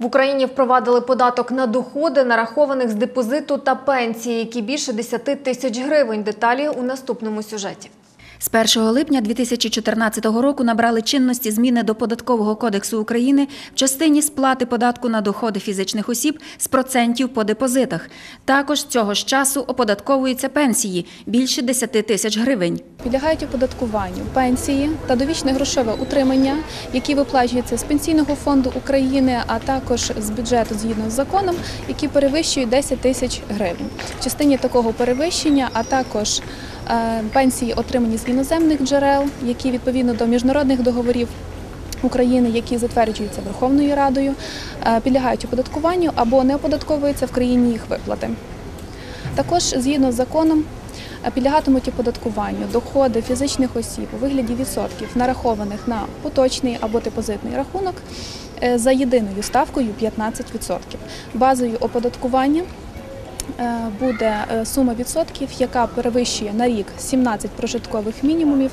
В Україні впровадили податок на доходи, нарахованих з депозиту та пенсії, які більше 10 тисяч гривень. Деталі у наступному сюжеті. З 1 липня 2014 року набрали чинності зміни до Податкового кодексу України в частині сплати податку на доходи фізичних осіб з процентів по депозитах. Також цього ж часу оподатковуються пенсії більше 10 тисяч гривень. Підлягають оподаткуванню пенсії та довічне грошове утримання, які виплачуються з пенсійного фонду України, а також з бюджету згідно з законом, які перевищують 10 тисяч гривень. В частині такого перевищення, а також пенсії, отримані з іноземних джерел, які відповідно до міжнародних договорів. України, які затверджуються Верховною Радою, е, підлягають оподаткуванню або не оподатковуються в країні їх виплати. Також згідно з законом е, підлягатимуть оподаткуванню доходи фізичних осіб у вигляді відсотків, нарахованих на поточний або депозитний рахунок е, за єдиною ставкою 15%. Базою оподаткування е, буде е, сума відсотків, яка перевищує на рік 17 прожиткових мінімумів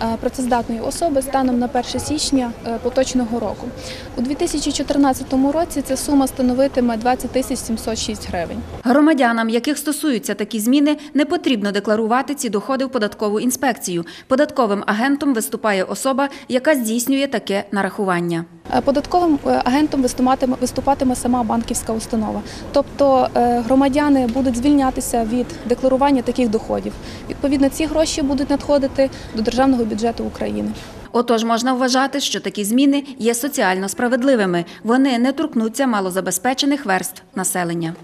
е, працездатної особи станом на 1 січня е, поточного року. У 2014 році ця сума становитиме 20 тисяч 706 гривень. Громадянам, яких стосуються такі зміни, не потрібно декларувати ці доходи в податкову інспекцію. Податковим агентом виступає особа, яка здійснює таке нарахування. Е, Податковим е, агентом виступатиме, виступатиме сама банківська установа. Тобто е, громадяни будуть звільнятися від декларування таких доходів. Відповідно, ці гроші будуть надходити до державного бюджету України. Отож, можна вважати, що такі зміни є соціально справедливими. Вони не торкнуться малозабезпечених верств населення.